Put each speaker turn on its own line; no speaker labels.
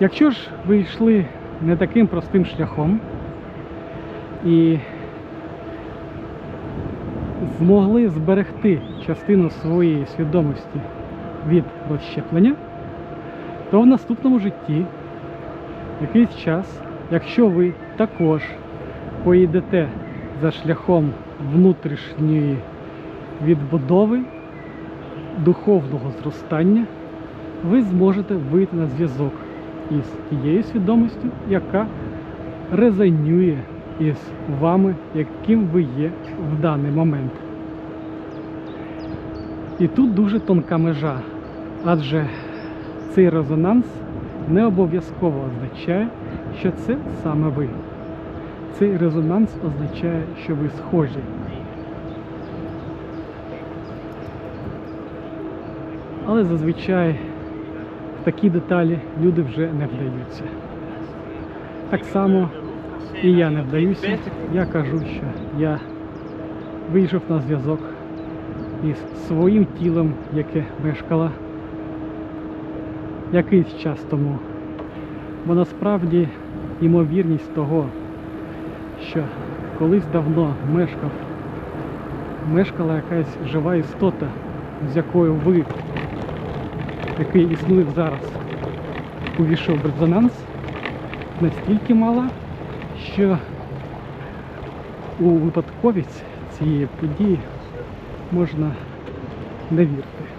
Якщо ж ви йшли не таким простим шляхом і змогли зберегти частину своєї свідомості від розщеплення, то в наступному житті якийсь час, якщо ви також поїдете за шляхом внутрішньої відбудови, духовного зростання, ви зможете вийти на зв'язок із тією свідомістю, яка резонює із вами, яким ви є в даний момент. І тут дуже тонка межа, адже цей резонанс не обов'язково означає, що це саме ви. Цей резонанс означає, що ви схожі. Але зазвичай такі деталі люди вже не вдаються. Так само і я не вдаюся. Я кажу, що я вийшов на зв'язок із своїм тілом, яке мешкало якийсь час тому. Бо насправді ймовірність того, що колись давно мешкав, мешкала якась жива істота, з якою ви, який існує зараз, увійшов в резонанс, настільки мала, що у випадковість цієї події можна не вірити.